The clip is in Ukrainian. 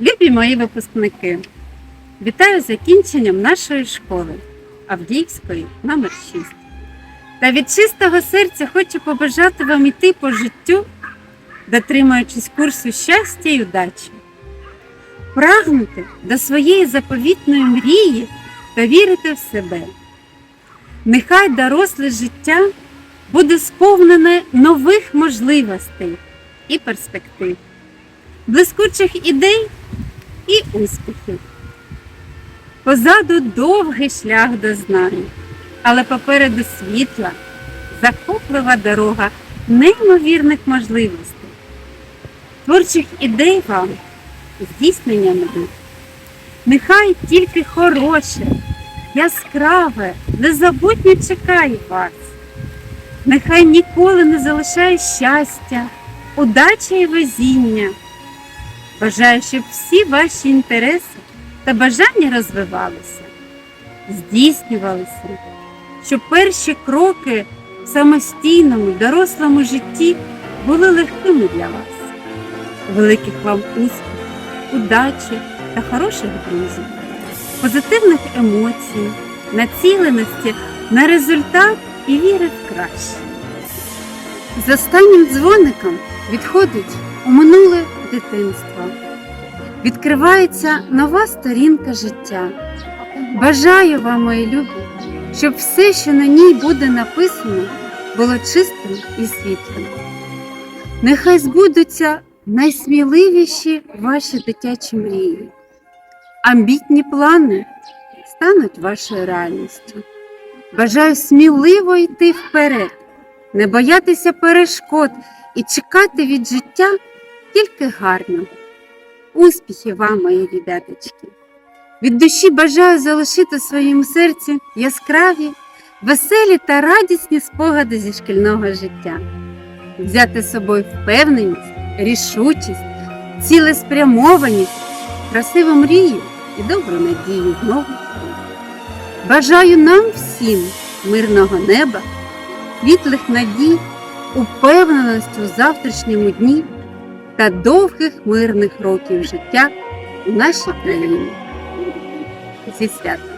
Любі мої випускники, вітаю закінченням нашої школи Авдіївської номер 6. Та від чистого серця хочу побажати вам іти по життю, дотримуючись курсу щастя і удачі, прагнути до своєї заповітної мрії та вірити в себе. Нехай доросле життя буде сповнене нових можливостей і перспектив, блискучих ідей і успіхів. Позаду довгий шлях до знань, але попереду світла, захоплива дорога неймовірних можливостей, творчих ідей вам, здійснення мрій. Нехай тільки хороше, яскраве, незабутнє чекає вас. Нехай ніколи не залишає щастя, удача і везіння. Бажаю, щоб всі ваші інтереси та бажання розвивалися, здійснювалися, щоб перші кроки в самостійному дорослому житті були легкими для вас. Великих вам успіхів, удачі та хороших друзів, позитивних емоцій, націленості на результат і віри в краще. З останнім дзвоником відходить у минуле дитинство. Відкривається нова сторінка життя. Бажаю вам, мої любі, щоб все, що на ній буде написано, було чистим і світлим. Нехай збудуться найсміливіші ваші дитячі мрії. Амбітні плани стануть вашою реальністю. Бажаю сміливо йти вперед, не боятися перешкод і чекати від життя тільки гарного. Успіхів вам, мої ребяточки! Від душі бажаю залишити в своєму серці яскраві, веселі та радісні спогади зі шкільного життя, взяти з собою впевненість, рішучість, цілеспрямованість, красиву мрію і добру надію в новий. Бажаю нам всім мирного неба, світлих надій, упевненості у завтрашньому дні та довгих мирних років життя у нашій країні. Зі святом!